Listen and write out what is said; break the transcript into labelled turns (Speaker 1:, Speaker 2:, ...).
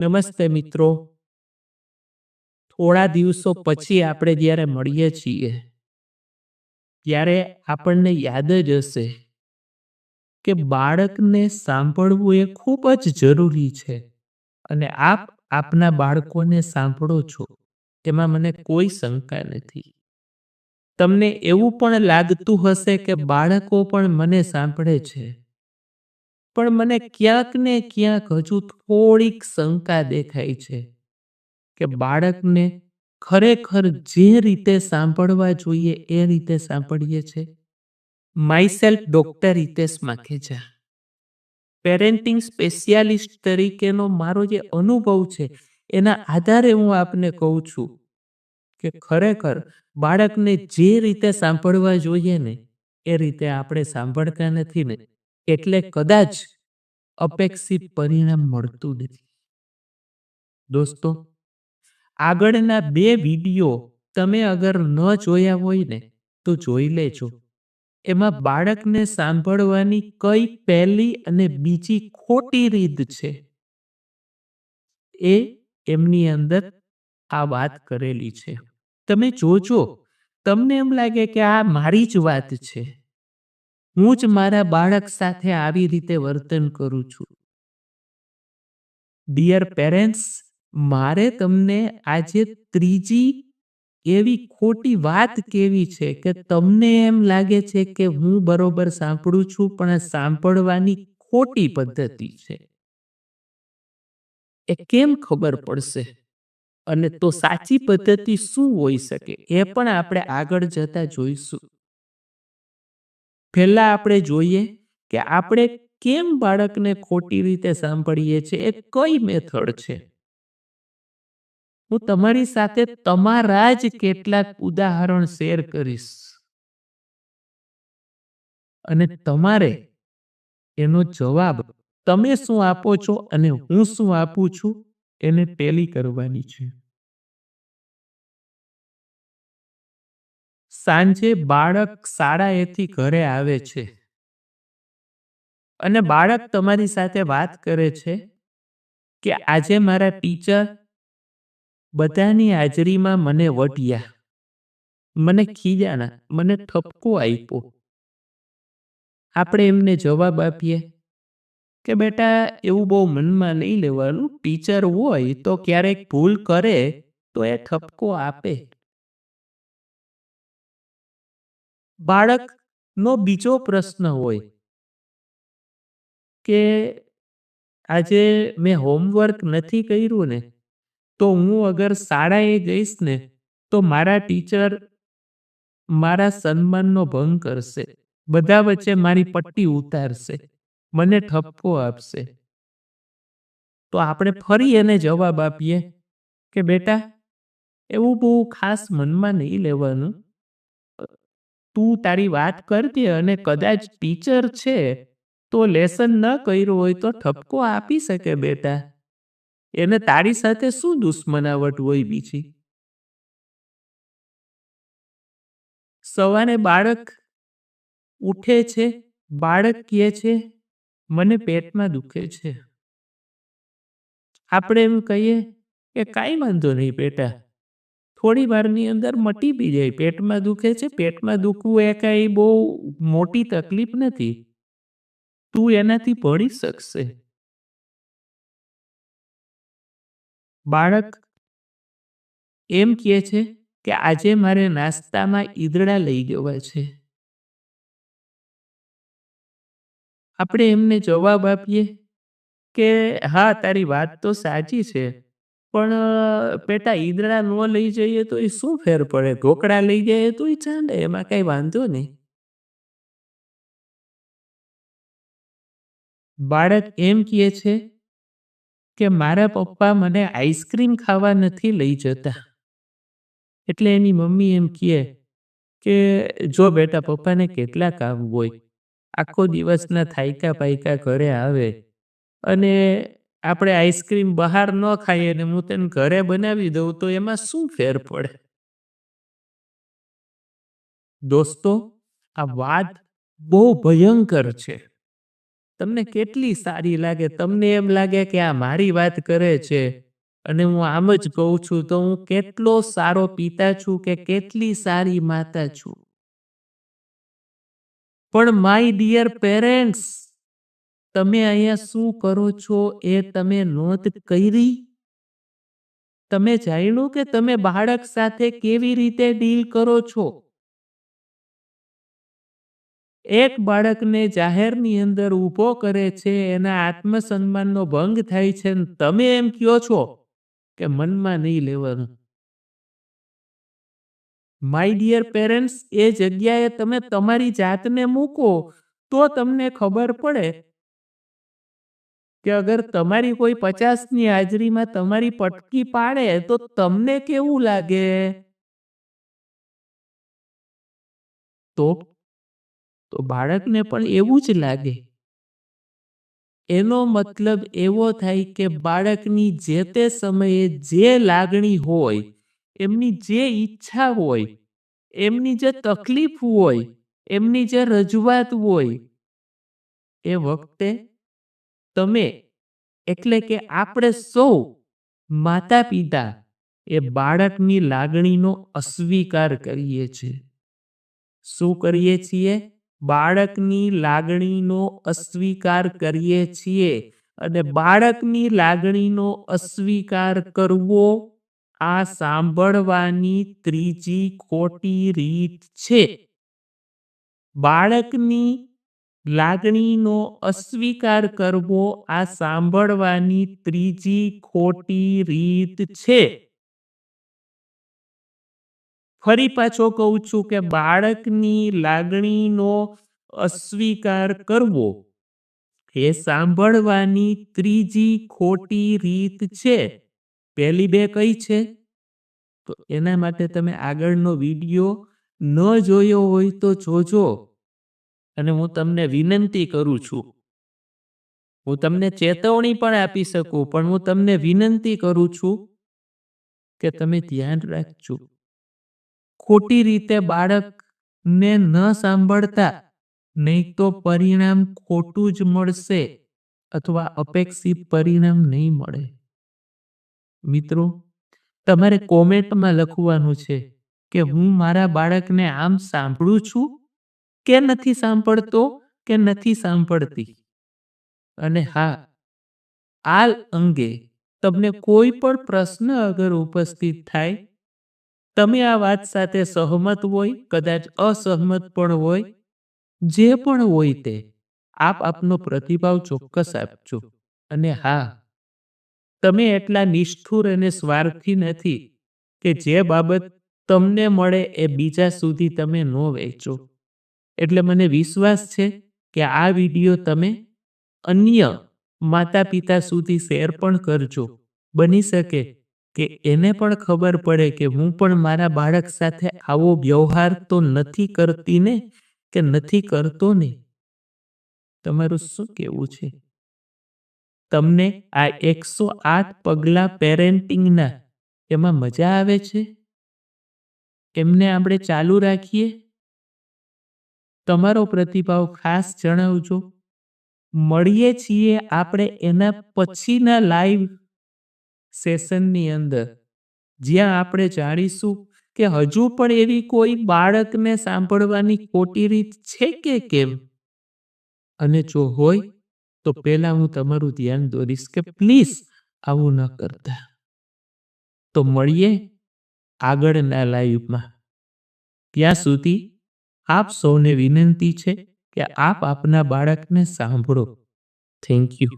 Speaker 1: નમસ્તે મિત્રો. થોડા દિવસો પછી આપણે જ્યારે મળીએ છીએ, ત્યારે આપણને યાદ જ હશે કે બાળકને સાંભળવું એ ખૂબ જ જરૂરી છે. અને આપ આપના બાળકોને સાંભળો છો તેમાં મને કોઈ શંકા નથી. તમને એવું પણ લાગતું હશે કે બાળકો પણ મને સાંભળે છે. પણ મને ક્યાંક ને ક્યાંક હજુ થોડીક શંકા દેખાય છે કે બાળકને ખરેખર જે રીતે સાંભળવા જોઈએ એ રીતે સાંભળીએ છે. Myself doctor Hitesh Makheja. Parenting specialist તરીકેનો મારો જે અનુભવ છે એના આધારે હું આપને કહું છું કે ખરેખર બાળકને જે રીતે સાંભળવા જોઈએ ને એ રીતે આપણે સાંભળતા નથી ને એટલે કદાચ અપેક્ષિત પરિણામ મળતું નથી. દોસ્તો આગળના બે વીડિયો તમે અગર ન જોયા હોય ને તો જોઈ લેજો. એમાં બાળકને સાંભળવાની કઈ પહેલી અને બીજી ખોટી રીત છે એ એમની અંદર આ વાત કરેલી છે. તમે જોજો. તમને એમ લાગે કે આ મારી જ વાત છે. હું જ મારા બાળક સાથે આવી રીતે વર્તન કરું છું. ડિયર પેરેન્ટ્સ મારે તમને આજે ત્રીજી એવી ખોટી વાત કેવી છે કે તમને એમ લાગે છે કે હું બરોબર સાંભળું છું, પણ સાંભળવાની ખોટી પદ્ધતિ છે. એ કેમ ખબર પડશે? અને તો સાચી પદ્ધતિ શું હોઈ શકે? એ પણ આપણે આગળ જતા જોઈશું. પહેલા આપણે જોઈએ કે આપણે કેમ બાળકને ખોટી રીતે સાંભળીએ છીએ એ કઈ મેથડ છે? હું તમારી સાથે તમારા જ કેટલાક ઉદાહરણ શેર કરીશ. અને તમારે એનો જવાબ તમે શું આપો છો અને હું શું આપું છું, એને ટેલી કરવાની છે. સાંજે બાળક શાળાએથી ઘરે આવે છે. અને બાળક તમારી સાથે વાત કરે છે કે આજે મારા ટીચર બધાની હાજરીમાં મને વઢ્યા. મને ખીજાના, મને ઠપકો આપ્યો. આપણે એમને જવાબ આપીએ કે બેટા એવું બહુ મનમાં નહીં લેવાનું, ટીચર હોય તો ક્યારેક ભૂલ કરે તો એ ઠપકો આપે. બાળકનો બીજો પ્રશ્ન હોય કે આજે મેં હોમવર્ક નથી કર્યું ને, તો હું અગર શાળાએ જઈશ ને, તો મારા ટીચર મારા સન્માનનો ભંગ કરશે. બધા વચ્ચે મારી પટ્ટી ઉતારશે, મને ઠપકો આપશે. તો આપણે ફરી એને જવાબ આપીએ કે બેટા, એવું બહુ ખાસ મનમાં નહીં લેવાનું. તું તારી વાત કરતી અને કદાચ ટીચર છે, તો લેસન ન કર્યું હોય તો ઠપકો આપી શકે બેટા. એને તારી સાથે શું દુશ્મનાવટ હોય બીજી? સવારે બાળક ઉઠે છે, બાળક કહે છે, મને પેટમાં દુખે છે. આપણે એમ કહીએ કે કાંઈ વાંધો નહીં બેટા. થોડી વારની અંદર મટી બી જાય. પેટમાં દુખે છે. પેટમાં દુખવું એ કાંઈ બહુ મોટી તકલીફ નથી. તું એનાથી ભણી શકશે. બાળક એમ કહે છે કે આજે મારે નાસ્તામાં ઈદડા લઈ જવા છે. આપણે એમને જવાબ આપીએ કે હા, તારી વાત તો સાચી છે. પણ બેટા ઈદડા ન લઈ જઈએ તો એ શું ફેર પડે? ઢોકળા લઈ જઈએ તો એ ચાલે એમાં કઈ વાંધો નહીં. બાળક એમ કહે છે કે મારા પપ્પા મને આઈસ્ક્રીમ ખાવા નથી લઈ જતા. એટલે એની મમ્મી એમ કહે કે, જો બેટા પપ્પાને કેટલા કામ હોય, આખો દિવસના થાયકા પાયકા ઘરે આવે અને આપણે આઈસ્ક્રીમ બહાર ન ખાઈએ અને હું તેને ઘરે બનાવી દઉં, તો એમાં શું ફેર પડે? દોસ્તો, આ વાત બહુ ભયંકર છે. તમને કેટલી સારી લાગે? તમને એમ લાગે કે આ મારી વાત કરે છે અને હું આમ જ કહું છું, તો હું કેટલો સારો પિતા છું કે કેટલી સારી માતા છું. પણ માય ડિયર પેરેન્ટ્સ તમે અહીંયા શું કરો છો એ તમે નોંધ કરી? તમે જાણ્યું કે તમે બાળક સાથે કેવી રીતે ડીલ કરો છો? એક બાળકને જાહેરની અંદર ઊભો કરે છે, એના આત્મસન્માનનો ભંગ થાય છે તમે એમ કહો છો કે મનમાં નહીં લેવાનું. માય ડિયર પેરેન્ટ્સ એ જગ્યાએ તમે તમારી જાતને મૂકો તો તમને ખબર પડે કે અગર તમારી કોઈ પચાસની હાજરીમાં તમારી પટકી પાડે, તો તમને કેવું લાગે? તો તો બાળકને પણ એવું જ લાગે. એનો મતલબ એવો થાય કે બાળકની જે તે સમયે જે લાગણી હોય, એમની જે ઈચ્છા હોય, એમની જે તકલીફ હોય, એમની જે રજૂઆત હોય, એ વખતે તમે એટલે કે આપણે સૌ માતા પિતા એ બાળકની લાગણીનો અસ્વીકાર કરીએ છીએ. શું કરીએ છીએ? બાળકની લાગણીનો અસ્વીકાર કરીએ છીએ અને બાળકની લાગણીનો અસ્વીકાર કરવો આ સાંભળવાની ત્રીજી ખોટી રીત છે. બાળકની લાગણીનો અસ્વીકાર કરવો આ સાંભળવાની ત્રીજી ખોટી રીત છે. ફરી પાછો કહું છું કે બાળકની લાગણીનો અસ્વીકાર કરવો એ સાંભળવાની ત્રીજી ખોટી રીત છે. પહેલી બે કઈ છે? તો એના માટે તમે આગળનો વીડિયો ન જોયો હોય તો જોજો. અને હું તમને વિનંતી કરું છું. હું તમને ચેતવણી પણ આપી શકું, પણ હું તમને વિનંતી કરું છું કે તમે ધ્યાન રાખજો. ખોટી રીતે બાળકને ન સાંભળતા, નહીં તો પરિણામ ખોટું જ મળશે અથવા અપેક્ષિત પરિણામ નહીં મળે. મિત્રો, તમારે કોમેન્ટમાં લખવાનું છે કે હું મારા બાળકને આમ સાંભળું છું કે નથી સાંભળતો કે નથી સાંભળતી? અને હા, આ અંગે તમને કોઈ પણ પ્રશ્ન અગર ઉપસ્થિત થાય, તમે આ વાત સાથે સહમત હોય, કદાચ અસહમત પણ હોય, જે પણ હોય તે આપ આપનો પ્રતિભાવ ચોક્કસ આપજો. અને હા, તમે એટલા નિષ્ઠુર અને સ્વાર્થી નથી કે જે બાબત તમને મળે એ બીજા સુધી તમે ન વેચો એટલે મને વિશ્વાસ છે કે આ વીડિયો તમે અન્ય માતા પિતા સુધી શેર પણ કરજો. બની શકે કે એને પણ ખબર પડે કે હું પણ મારા બાળક સાથે આવો વ્યવહાર તો નથી કરતી ને કે નથી કરતો ને? તમારું શું કેવું છે? તમને આ એકસો આઠ પગલા પેરેન્ટિંગના એમાં મજા આવે છે? એમને આપણે ચાલુ રાખીએ? તમારો પ્રતિભાવ ખાસ જણાવજો. મળીએ છીએ આપણે એના પછીના લાઈવ સેશનની અંદર. જ્યાં આપણે જાણીશું કે હજુ પણ એવી કોઈ બાળકને સાંભળવાની ખોટી રીત છે કે કેમ? અને જો હોય, તો પહેલા હું તમારું ધ્યાન દોરીશ કે પ્લીઝ આવું ન કરતા. તો મળીએ આગળના લાઈવમાં ત્યાં સુધી આપ સૌને વિનંતી છે કે આપ આપના બાળકને સાંભળો. Thank you